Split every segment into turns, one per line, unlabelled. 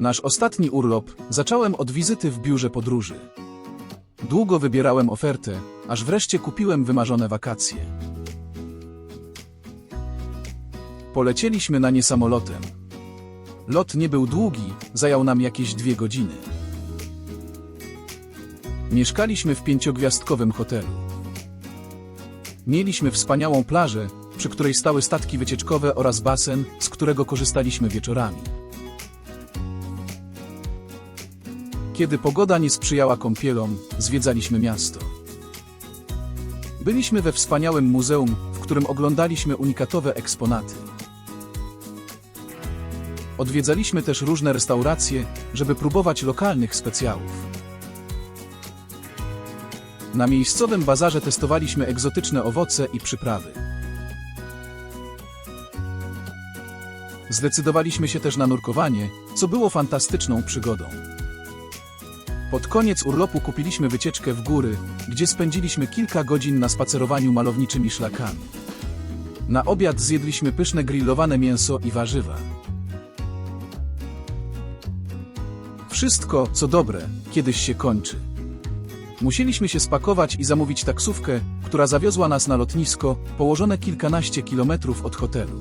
Nasz ostatni urlop zacząłem od wizyty w biurze podróży. Długo wybierałem ofertę, aż wreszcie kupiłem wymarzone wakacje. Polecieliśmy na nie samolotem. Lot nie był długi, zajął nam jakieś dwie godziny. Mieszkaliśmy w pięciogwiazdkowym hotelu. Mieliśmy wspaniałą plażę, przy której stały statki wycieczkowe oraz basen, z którego korzystaliśmy wieczorami. Kiedy pogoda nie sprzyjała kąpielom, zwiedzaliśmy miasto. Byliśmy we wspaniałym muzeum, w którym oglądaliśmy unikatowe eksponaty. Odwiedzaliśmy też różne restauracje, żeby próbować lokalnych specjałów. Na miejscowym bazarze testowaliśmy egzotyczne owoce i przyprawy. Zdecydowaliśmy się też na nurkowanie, co było fantastyczną przygodą. Pod koniec urlopu kupiliśmy wycieczkę w góry, gdzie spędziliśmy kilka godzin na spacerowaniu malowniczymi szlakami. Na obiad zjedliśmy pyszne grillowane mięso i warzywa. Wszystko, co dobre, kiedyś się kończy. Musieliśmy się spakować i zamówić taksówkę, która zawiozła nas na lotnisko, położone kilkanaście kilometrów od hotelu.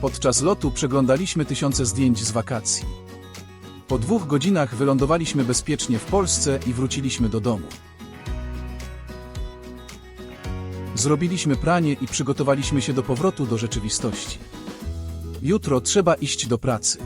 Podczas lotu przeglądaliśmy tysiące zdjęć z wakacji. Po dwóch godzinach wylądowaliśmy bezpiecznie w Polsce i wróciliśmy do domu. Zrobiliśmy pranie i przygotowaliśmy się do powrotu do rzeczywistości. Jutro trzeba iść do pracy.